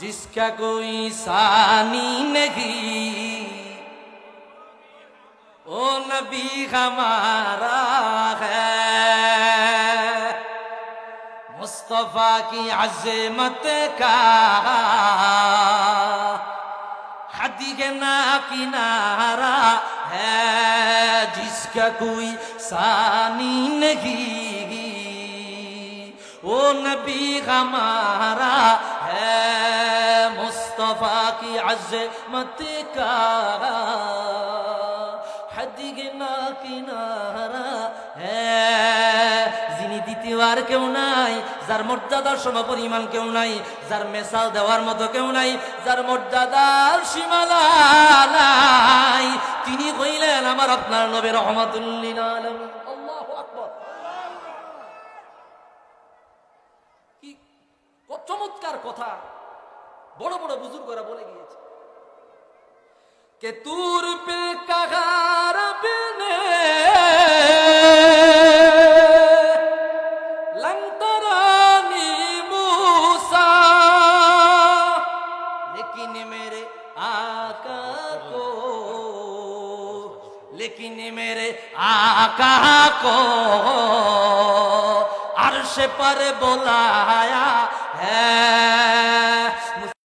जिसका कोई सानी नहीं। ओ नबी हमारा है। मुस्तफ़ा की अजमत का हदी के ना किनारा है। जिसका कोई सानी नहीं। ओ नबी हमारा کی عظمت کا حد گنا کنارہ যিনি দ্বিতীয়বার কেউ নাই যার মর্যাদার সমপরিমাণ কেউ নাই যার মেসাল দেওয়ার মতো কেউ নাই যার মর্যাদার সীমালা নাই। তিনি কইলেন আমার আপনার নবী রহমাতুল্লিন আলমী চমৎকার কথা। বড় বড় বুজুর্গরা বলে গিয়েছে que turpe cagar bine लंतरानी मूसा लेकिन मेरे आका को लेकिन मेरे आका को अर्श पर बुलाया है